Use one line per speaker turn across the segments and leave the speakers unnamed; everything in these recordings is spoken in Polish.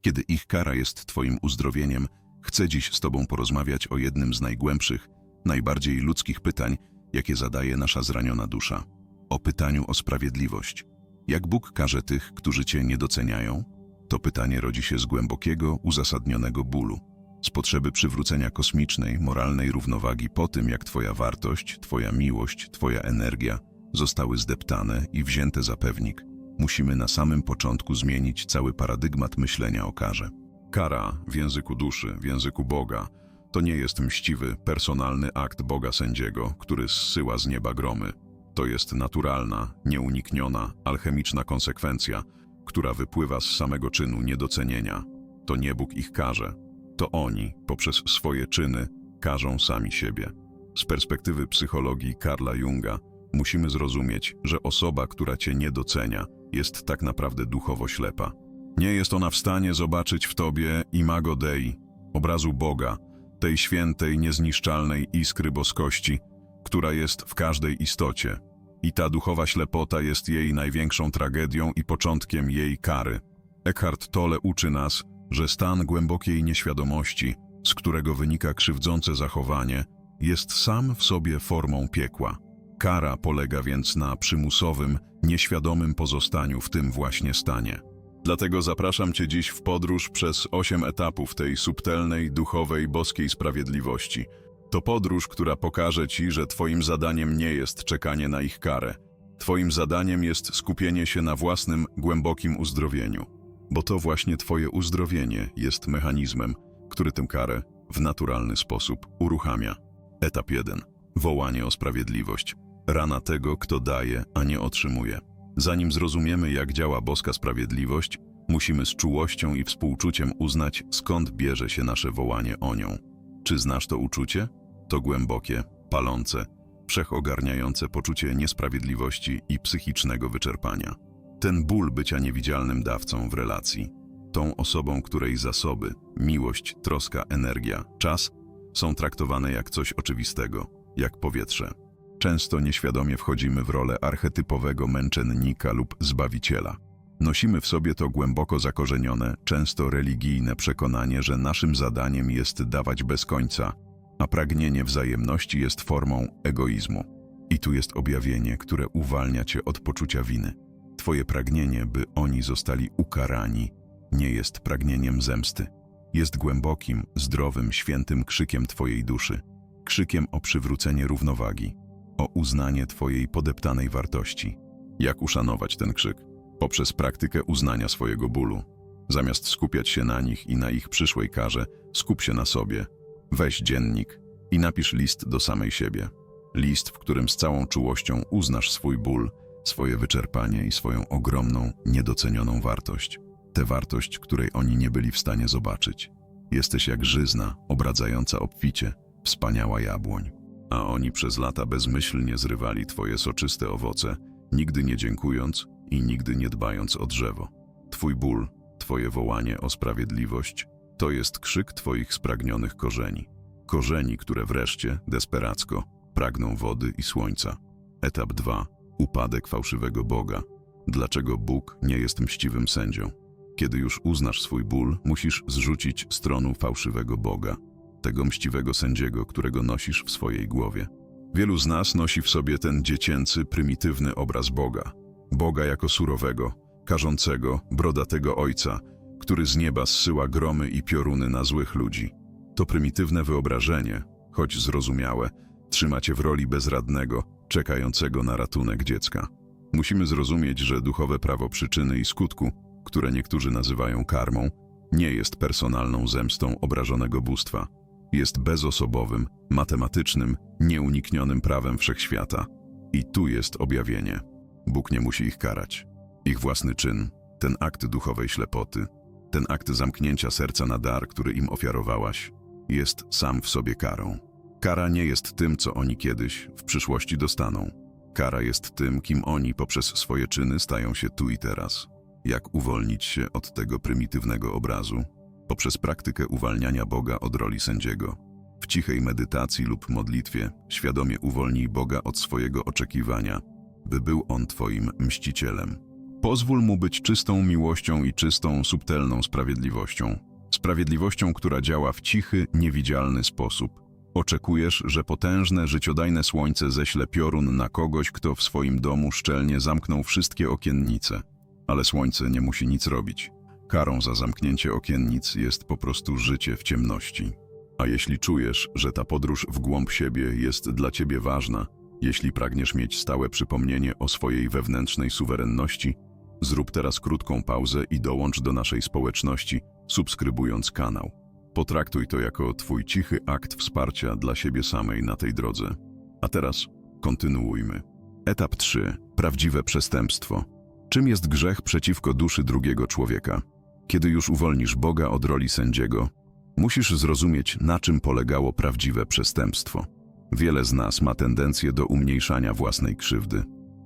Kiedy ich kara jest Twoim uzdrowieniem, chcę dziś z Tobą porozmawiać o jednym z najgłębszych, najbardziej ludzkich pytań, jakie zadaje nasza zraniona dusza. O pytaniu o sprawiedliwość. Jak Bóg karze tych, którzy Cię nie doceniają? To pytanie rodzi się z głębokiego, uzasadnionego bólu, z potrzeby przywrócenia kosmicznej, moralnej równowagi po tym, jak Twoja wartość, Twoja miłość, Twoja energia zostały zdeptane i wzięte za pewnik. Musimy na samym początku zmienić cały paradygmat myślenia o karze. Kara w języku duszy, w języku Boga, to nie jest mściwy, personalny akt Boga sędziego, który zsyła z nieba gromy. To jest naturalna, nieunikniona, alchemiczna konsekwencja, która wypływa z samego czynu niedocenienia. To nie Bóg ich karze. To oni, poprzez swoje czyny, karzą sami siebie. Z perspektywy psychologii Karla Junga musimy zrozumieć, że osoba, która cię nie docenia, jest tak naprawdę duchowo ślepa. Nie jest ona w stanie zobaczyć w tobie imago Dei, obrazu Boga, tej świętej, niezniszczalnej iskry boskości, która jest w każdej istocie. I ta duchowa ślepota jest jej największą tragedią i początkiem jej kary. Eckhart Tolle uczy nas, że stan głębokiej nieświadomości, z którego wynika krzywdzące zachowanie, jest sam w sobie formą piekła. Kara polega więc na przymusowym, nieświadomym pozostaniu w tym właśnie stanie. Dlatego zapraszam Cię dziś w podróż przez osiem etapów tej subtelnej, duchowej, boskiej sprawiedliwości. To podróż, która pokaże Ci, że Twoim zadaniem nie jest czekanie na ich karę. Twoim zadaniem jest skupienie się na własnym, głębokim uzdrowieniu. Bo to właśnie Twoje uzdrowienie jest mechanizmem, który tę karę w naturalny sposób uruchamia. Etap 1. Wołanie o sprawiedliwość. Rana tego, kto daje, a nie otrzymuje. Zanim zrozumiemy, jak działa boska sprawiedliwość, musimy z czułością i współczuciem uznać, skąd bierze się nasze wołanie o nią. Czy znasz to uczucie? To głębokie, palące, wszechogarniające poczucie niesprawiedliwości i psychicznego wyczerpania. Ten ból bycia niewidzialnym dawcą w relacji, tą osobą, której zasoby, miłość, troska, energia, czas są traktowane jak coś oczywistego, jak powietrze. Często nieświadomie wchodzimy w rolę archetypowego męczennika lub zbawiciela. Nosimy w sobie to głęboko zakorzenione, często religijne przekonanie, że naszym zadaniem jest dawać bez końca, a pragnienie wzajemności jest formą egoizmu. I tu jest objawienie, które uwalnia cię od poczucia winy. Twoje pragnienie, by oni zostali ukarani, nie jest pragnieniem zemsty. Jest głębokim, zdrowym, świętym krzykiem Twojej duszy, krzykiem o przywrócenie równowagi, o uznanie Twojej podeptanej wartości. Jak uszanować ten krzyk? Poprzez praktykę uznania swojego bólu. Zamiast skupiać się na nich i na ich przyszłej karze, skup się na sobie. Weź dziennik i napisz list do samej siebie. List, w którym z całą czułością uznasz swój ból, swoje wyczerpanie i swoją ogromną, niedocenioną wartość. Tę wartość, której oni nie byli w stanie zobaczyć. Jesteś jak żyzna, obradzająca obficie, wspaniała jabłoń. A oni przez lata bezmyślnie zrywali twoje soczyste owoce, nigdy nie dziękując i nigdy nie dbając o drzewo. Twój ból, twoje wołanie o sprawiedliwość, to jest krzyk twoich spragnionych korzeni. Korzeni, które wreszcie, desperacko, pragną wody i słońca. Etap 2. Upadek fałszywego Boga. Dlaczego Bóg nie jest mściwym sędzią? Kiedy już uznasz swój ból, musisz zrzucić stronu fałszywego Boga, tego mściwego sędziego, którego nosisz w swojej głowie. Wielu z nas nosi w sobie ten dziecięcy, prymitywny obraz Boga. Boga jako surowego, karzącego, brodatego ojca, który z nieba zsyła gromy i pioruny na złych ludzi. To prymitywne wyobrażenie, choć zrozumiałe, trzyma cię w roli bezradnego, czekającego na ratunek dziecka. Musimy zrozumieć, że duchowe prawo przyczyny i skutku, które niektórzy nazywają karmą, nie jest personalną zemstą obrażonego bóstwa. Jest bezosobowym, matematycznym, nieuniknionym prawem wszechświata. I tu jest objawienie. Bóg nie musi ich karać. Ich własny czyn, ten akt duchowej ślepoty, ten akt zamknięcia serca na dar, który im ofiarowałaś, jest sam w sobie karą. Kara nie jest tym, co oni kiedyś, w przyszłości dostaną. Kara jest tym, kim oni poprzez swoje czyny stają się tu i teraz. Jak uwolnić się od tego prymitywnego obrazu? Poprzez praktykę uwalniania Boga od roli sędziego. W cichej medytacji lub modlitwie świadomie uwolnij Boga od swojego oczekiwania, by był On Twoim mścicielem. Pozwól mu być czystą miłością i czystą, subtelną sprawiedliwością. Sprawiedliwością, która działa w cichy, niewidzialny sposób. Oczekujesz, że potężne, życiodajne słońce ześle piorun na kogoś, kto w swoim domu szczelnie zamknął wszystkie okiennice. Ale słońce nie musi nic robić. Karą za zamknięcie okiennic jest po prostu życie w ciemności. A jeśli czujesz, że ta podróż w głąb siebie jest dla ciebie ważna, jeśli pragniesz mieć stałe przypomnienie o swojej wewnętrznej suwerenności, zrób teraz krótką pauzę i dołącz do naszej społeczności, subskrybując kanał. Potraktuj to jako twój cichy akt wsparcia dla siebie samej na tej drodze. A teraz kontynuujmy. Etap 3. Prawdziwe przestępstwo. Czym jest grzech przeciwko duszy drugiego człowieka? Kiedy już uwolnisz Boga od roli sędziego, musisz zrozumieć, na czym polegało prawdziwe przestępstwo. Wiele z nas ma tendencję do umniejszania własnej krzywdy.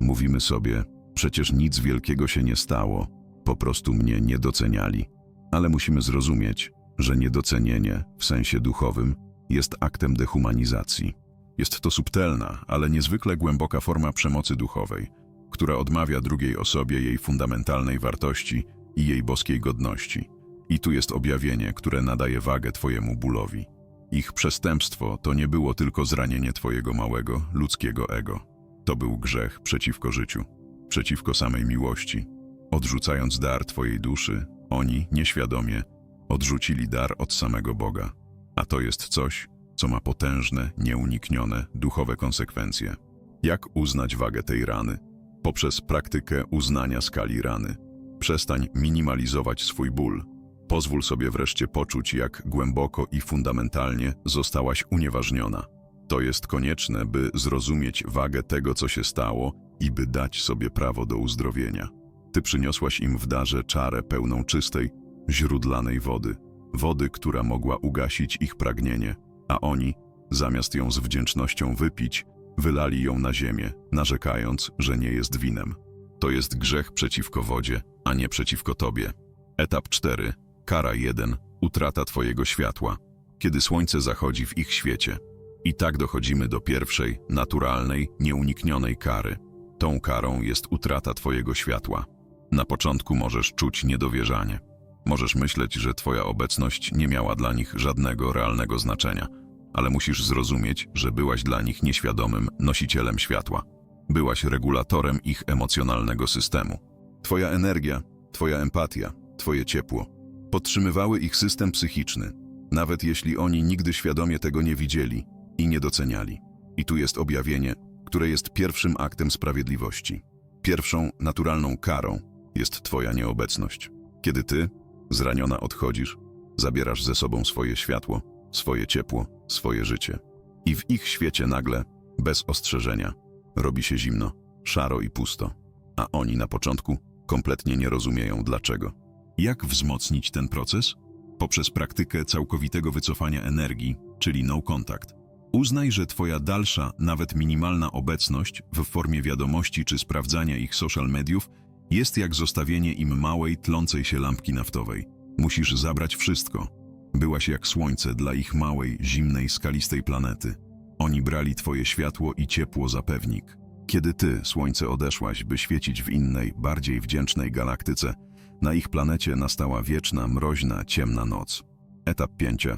Mówimy sobie, przecież nic wielkiego się nie stało, po prostu mnie nie doceniali. Ale musimy zrozumieć, że niedocenienie, w sensie duchowym, jest aktem dehumanizacji. Jest to subtelna, ale niezwykle głęboka forma przemocy duchowej, która odmawia drugiej osobie jej fundamentalnej wartości i jej boskiej godności. I tu jest objawienie, które nadaje wagę Twojemu bólowi. Ich przestępstwo to nie było tylko zranienie Twojego małego, ludzkiego ego. To był grzech przeciwko życiu, przeciwko samej miłości. Odrzucając dar Twojej duszy, oni, nieświadomie, odrzucili dar od samego Boga. A to jest coś, co ma potężne, nieuniknione, duchowe konsekwencje. Jak uznać wagę tej rany? Poprzez praktykę uznania skali rany. Przestań minimalizować swój ból. Pozwól sobie wreszcie poczuć, jak głęboko i fundamentalnie zostałaś unieważniona. To jest konieczne, by zrozumieć wagę tego, co się stało i by dać sobie prawo do uzdrowienia. Ty przyniosłaś im w darze czarę pełną czystej, źródlanej wody, wody, która mogła ugasić ich pragnienie, a oni, zamiast ją z wdzięcznością wypić, wylali ją na ziemię, narzekając, że nie jest winem. To jest grzech przeciwko wodzie, a nie przeciwko tobie. Etap 4. Kara 1. Utrata twojego światła. Kiedy słońce zachodzi w ich świecie. I tak dochodzimy do pierwszej, naturalnej, nieuniknionej kary. Tą karą jest utrata twojego światła. Na początku możesz czuć niedowierzanie. Możesz myśleć, że twoja obecność nie miała dla nich żadnego realnego znaczenia, ale musisz zrozumieć, że byłaś dla nich nieświadomym nosicielem światła. Byłaś regulatorem ich emocjonalnego systemu. Twoja energia, twoja empatia, twoje ciepło podtrzymywały ich system psychiczny, nawet jeśli oni nigdy świadomie tego nie widzieli i nie doceniali. I tu jest objawienie, które jest pierwszym aktem sprawiedliwości. Pierwszą naturalną karą jest twoja nieobecność. Kiedy ty, zraniona, odchodzisz, zabierasz ze sobą swoje światło, swoje ciepło, swoje życie. I w ich świecie nagle, bez ostrzeżenia, robi się zimno, szaro i pusto. A oni na początku kompletnie nie rozumieją dlaczego. Jak wzmocnić ten proces? Poprzez praktykę całkowitego wycofania energii, czyli no contact. Uznaj, że Twoja dalsza, nawet minimalna obecność w formie wiadomości czy sprawdzania ich social mediów jest jak zostawienie im małej, tlącej się lampki naftowej. Musisz zabrać wszystko. Byłaś jak słońce dla ich małej, zimnej, skalistej planety. Oni brali Twoje światło i ciepło za pewnik. Kiedy Ty, słońce, odeszłaś, by świecić w innej, bardziej wdzięcznej galaktyce, na ich planecie nastała wieczna, mroźna, ciemna noc. Etap 5.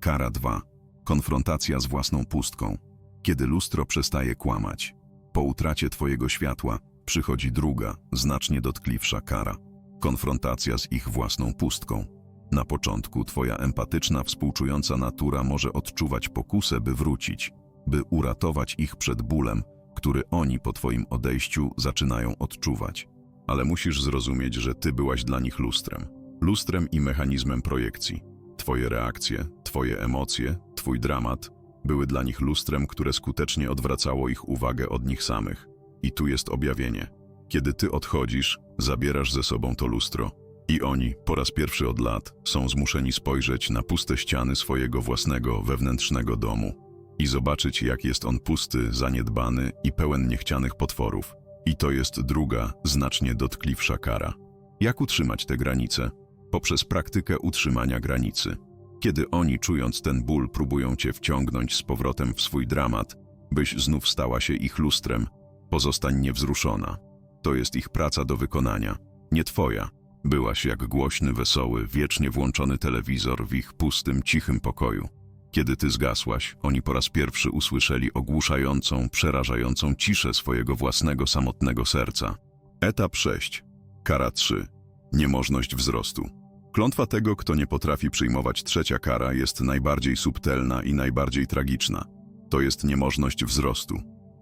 Kara 2. Konfrontacja z własną pustką. Kiedy lustro przestaje kłamać. Po utracie Twojego światła przychodzi druga, znacznie dotkliwsza kara. Konfrontacja z ich własną pustką. Na początku Twoja empatyczna, współczująca natura może odczuwać pokusę, by wrócić, by uratować ich przed bólem, który oni po Twoim odejściu zaczynają odczuwać. Ale musisz zrozumieć, że Ty byłaś dla nich lustrem. Lustrem i mechanizmem projekcji. Twoje reakcje, Twoje emocje, Twój dramat były dla nich lustrem, które skutecznie odwracało ich uwagę od nich samych. I tu jest objawienie. Kiedy Ty odchodzisz, zabierasz ze sobą to lustro. I oni, po raz pierwszy od lat, są zmuszeni spojrzeć na puste ściany swojego własnego, wewnętrznego domu i zobaczyć, jak jest on pusty, zaniedbany i pełen niechcianych potworów. I to jest druga, znacznie dotkliwsza kara. Jak utrzymać te granice? Poprzez praktykę utrzymania granicy. Kiedy oni, czując ten ból, próbują cię wciągnąć z powrotem w swój dramat, byś znów stała się ich lustrem, pozostań niewzruszona. To jest ich praca do wykonania, nie twoja. Byłaś jak głośny, wesoły, wiecznie włączony telewizor w ich pustym, cichym pokoju. Kiedy ty zgasłaś, oni po raz pierwszy usłyszeli ogłuszającą, przerażającą ciszę swojego własnego, samotnego serca. Etap 6. Kara 3. Niemożność wzrostu. Klątwa tego, kto nie potrafi przyjmować trzecia kara, jest najbardziej subtelna i najbardziej tragiczna. To jest niemożność wzrostu.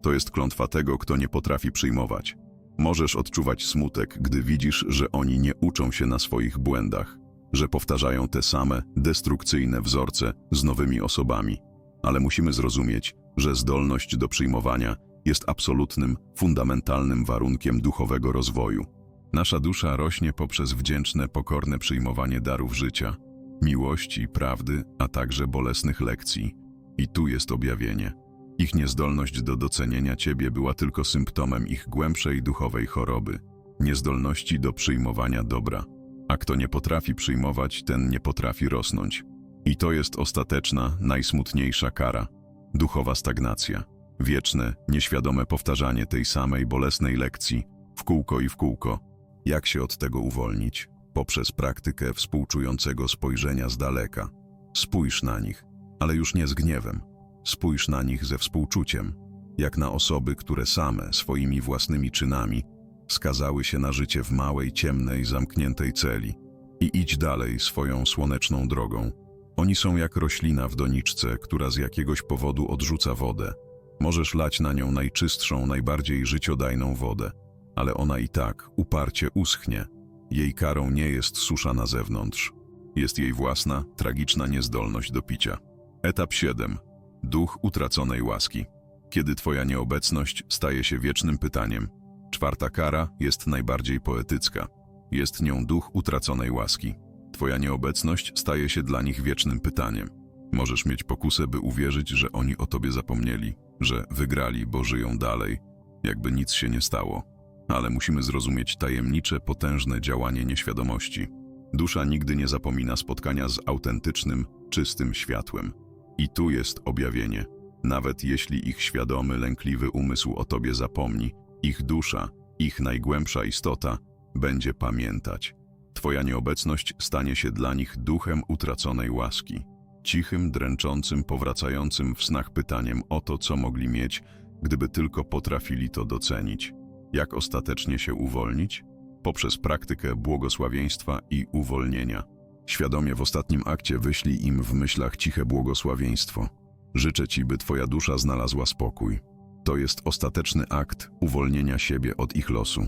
To jest klątwa tego, kto nie potrafi przyjmować. Możesz odczuwać smutek, gdy widzisz, że oni nie uczą się na swoich błędach, że powtarzają te same, destrukcyjne wzorce z nowymi osobami. Ale musimy zrozumieć, że zdolność do przyjmowania jest absolutnym, fundamentalnym warunkiem duchowego rozwoju. Nasza dusza rośnie poprzez wdzięczne, pokorne przyjmowanie darów życia, miłości, prawdy, a także bolesnych lekcji. I tu jest objawienie. Ich niezdolność do docenienia Ciebie była tylko symptomem ich głębszej duchowej choroby, niezdolności do przyjmowania dobra. A kto nie potrafi przyjmować, ten nie potrafi rosnąć. I to jest ostateczna, najsmutniejsza kara duchowa stagnacja. Wieczne, nieświadome powtarzanie tej samej bolesnej lekcji w kółko i w kółko. Jak się od tego uwolnić? Poprzez praktykę współczującego spojrzenia z daleka. Spójrz na nich, ale już nie z gniewem. Spójrz na nich ze współczuciem, jak na osoby, które same, swoimi własnymi czynami, skazały się na życie w małej, ciemnej, zamkniętej celi. I idź dalej swoją słoneczną drogą. Oni są jak roślina w doniczce, która z jakiegoś powodu odrzuca wodę. Możesz lać na nią najczystszą, najbardziej życiodajną wodę, ale ona i tak uparcie uschnie. Jej karą nie jest susza na zewnątrz. Jest jej własna, tragiczna niezdolność do picia. Etap 7. Duch utraconej łaski. Kiedy Twoja nieobecność staje się wiecznym pytaniem. Czwarta kara jest najbardziej poetycka. Jest nią duch utraconej łaski. Twoja nieobecność staje się dla nich wiecznym pytaniem. Możesz mieć pokusę, by uwierzyć, że oni o Tobie zapomnieli, że wygrali, bo żyją dalej, jakby nic się nie stało. Ale musimy zrozumieć tajemnicze, potężne działanie nieświadomości. Dusza nigdy nie zapomina spotkania z autentycznym, czystym światłem. I tu jest objawienie. Nawet jeśli ich świadomy, lękliwy umysł o tobie zapomni, ich dusza, ich najgłębsza istota będzie pamiętać. Twoja nieobecność stanie się dla nich duchem utraconej łaski. Cichym, dręczącym, powracającym w snach pytaniem o to, co mogli mieć, gdyby tylko potrafili to docenić. Jak ostatecznie się uwolnić? Poprzez praktykę błogosławieństwa i uwolnienia. Świadomie w ostatnim akcie wyślij im w myślach ciche błogosławieństwo. Życzę Ci, by Twoja dusza znalazła spokój. To jest ostateczny akt uwolnienia siebie od ich losu.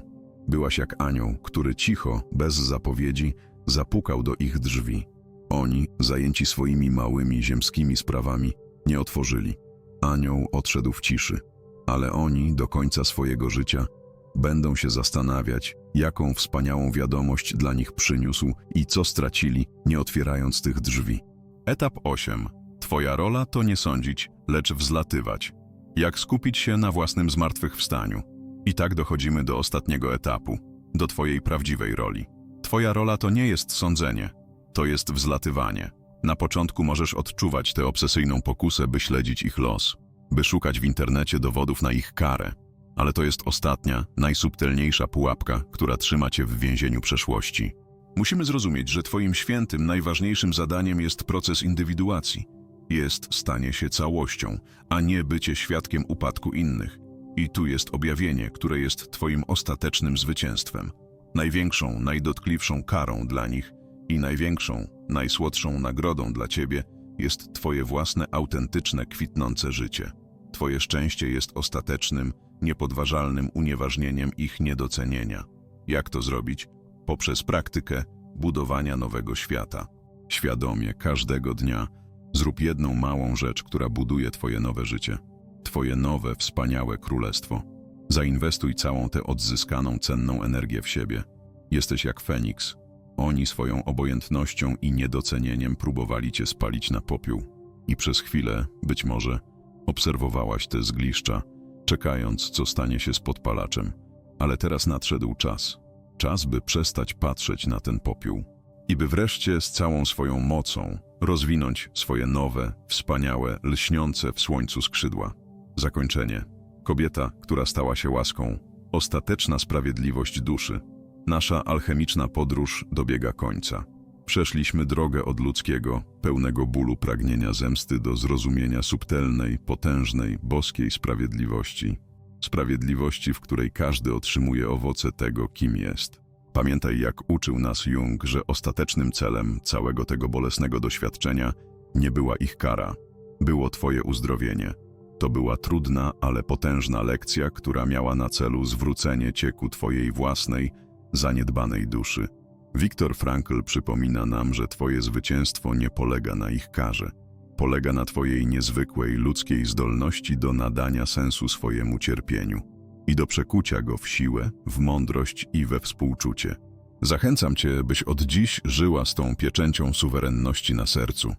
Byłaś jak anioł, który cicho, bez zapowiedzi, zapukał do ich drzwi. Oni, zajęci swoimi małymi ziemskimi sprawami, nie otworzyli. Anioł odszedł w ciszy, ale oni do końca swojego życia będą się zastanawiać, jaką wspaniałą wiadomość dla nich przyniósł i co stracili, nie otwierając tych drzwi. Etap 8. Twoja rola to nie sądzić, lecz wzlatywać. Jak skupić się na własnym zmartwychwstaniu. I tak dochodzimy do ostatniego etapu, do Twojej prawdziwej roli. Twoja rola to nie jest sądzenie, to jest wzlatywanie. Na początku możesz odczuwać tę obsesyjną pokusę, by śledzić ich los, by szukać w internecie dowodów na ich karę, ale to jest ostatnia, najsubtelniejsza pułapka, która trzyma cię w więzieniu przeszłości. Musimy zrozumieć, że Twoim świętym, najważniejszym zadaniem jest proces indywiduacji. Jest stanie się całością, a nie bycie świadkiem upadku innych. I tu jest objawienie, które jest Twoim ostatecznym zwycięstwem. Największą, najdotkliwszą karą dla nich i największą, najsłodszą nagrodą dla Ciebie jest Twoje własne, autentyczne, kwitnące życie. Twoje szczęście jest ostatecznym, niepodważalnym unieważnieniem ich niedocenienia. Jak to zrobić? Poprzez praktykę budowania nowego świata. Świadomie, każdego dnia, zrób jedną małą rzecz, która buduje Twoje nowe życie. Twoje nowe, wspaniałe królestwo. Zainwestuj całą tę odzyskaną, cenną energię w siebie. Jesteś jak Feniks. Oni swoją obojętnością i niedocenieniem próbowali Cię spalić na popiół. I przez chwilę, być może, obserwowałaś te zgliszcza, czekając, co stanie się z podpalaczem. Ale teraz nadszedł czas. Czas, by przestać patrzeć na ten popiół i by wreszcie z całą swoją mocą rozwinąć swoje nowe, wspaniałe, lśniące w słońcu skrzydła. Zakończenie. Kobieta, która stała się łaską, Ostateczna sprawiedliwość duszy. Nasza alchemiczna podróż dobiega końca. Przeszliśmy drogę od ludzkiego, pełnego bólu pragnienia zemsty do zrozumienia subtelnej, potężnej, boskiej sprawiedliwości. Sprawiedliwości, w której każdy otrzymuje owoce tego, kim jest. Pamiętaj, jak uczył nas Jung, że ostatecznym celem całego tego bolesnego doświadczenia nie była ich kara, było Twoje uzdrowienie. To była trudna, ale potężna lekcja, która miała na celu zwrócenie Cię ku Twojej własnej, zaniedbanej duszy. Viktor Frankl przypomina nam, że Twoje zwycięstwo nie polega na ich karze. Polega na Twojej niezwykłej ludzkiej zdolności do nadania sensu swojemu cierpieniu i do przekucia go w siłę, w mądrość i we współczucie. Zachęcam Cię, byś od dziś żyła z tą pieczęcią suwerenności na sercu.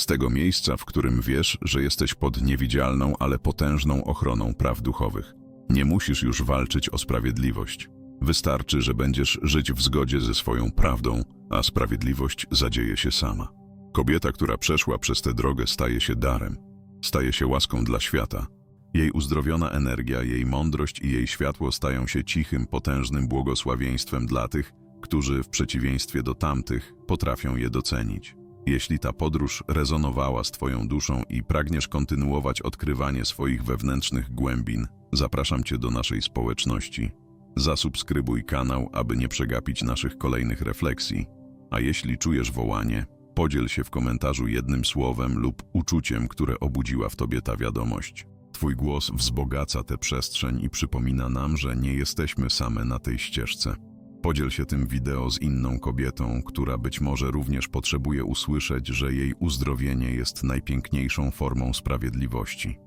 Z tego miejsca, w którym wiesz, że jesteś pod niewidzialną, ale potężną ochroną praw duchowych. Nie musisz już walczyć o sprawiedliwość. Wystarczy, że będziesz żyć w zgodzie ze swoją prawdą, a sprawiedliwość zadzieje się sama. Kobieta, która przeszła przez tę drogę, staje się darem, staje się łaską dla świata. Jej uzdrowiona energia, jej mądrość i jej światło stają się cichym, potężnym błogosławieństwem dla tych, którzy w przeciwieństwie do tamtych potrafią je docenić. Jeśli ta podróż rezonowała z Twoją duszą i pragniesz kontynuować odkrywanie swoich wewnętrznych głębin, zapraszam Cię do naszej społeczności. Zasubskrybuj kanał, aby nie przegapić naszych kolejnych refleksji. A jeśli czujesz wołanie, podziel się w komentarzu jednym słowem lub uczuciem, które obudziła w Tobie ta wiadomość. Twój głos wzbogaca tę przestrzeń i przypomina nam, że nie jesteśmy same na tej ścieżce. Podziel się tym wideo z inną kobietą, która być może również potrzebuje usłyszeć, że jej uzdrowienie jest najpiękniejszą formą sprawiedliwości.